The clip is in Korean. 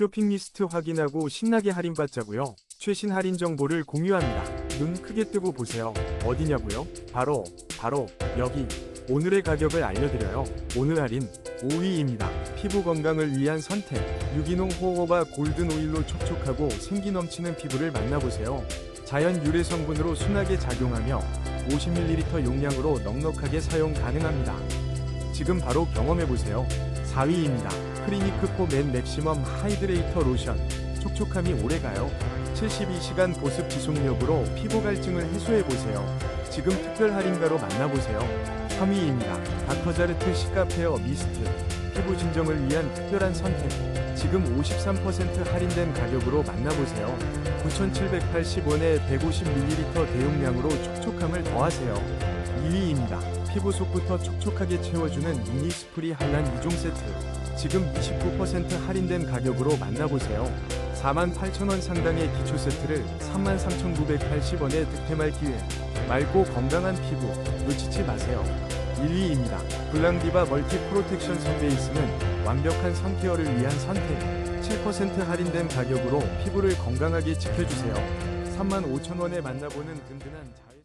쇼핑 리스트 확인하고 신나게 할인받자고요. 최신 할인 정보를 공유합니다. 눈 크게 뜨고 보세요. 어디냐고요? 바로 바로 여기. 오늘의 가격을 알려드려요. 오늘 할인 5위입니다. 피부 건강을 위한 선택. 유기농 호호바 골든 오일로 촉촉하고 생기 넘치는 피부를 만나보세요. 자연 유래 성분으로 순하게 작용하며 50ml 용량으로 넉넉하게 사용 가능합니다. 지금 바로 경험해보세요. 4위입니다. 클리니크 포맨 맥시멈 하이드레이터 로션. 촉촉함이 오래가요. 72시간 보습 지속력으로 피부 갈증을 해소해보세요. 지금 특별 할인가로 만나보세요. 3위입니다. 닥터자르트 시카페어 미스트. 피부 진정을 위한 특별한 선택. 지금 53% 할인된 가격으로 만나보세요. 9,780원에 150ml 대용량으로 촉촉함을 더하세요. 2위입니다. 피부 속부터 촉촉하게 채워주는 미니 스프리 한란 2종 세트. 지금 29% 할인된 가격으로 만나보세요. 48,000원 상당의 기초 세트를 33,980원에 득템할 기회. 맑고 건강한 피부 놓치지 마세요. 1위입니다. 블랑디바 멀티 프로텍션 선베이스는 완벽한 선케어를 위한 선택. 7% 할인된 가격으로 피부를 건강하게 지켜주세요. 35,000원에 만나보는 든든한 자...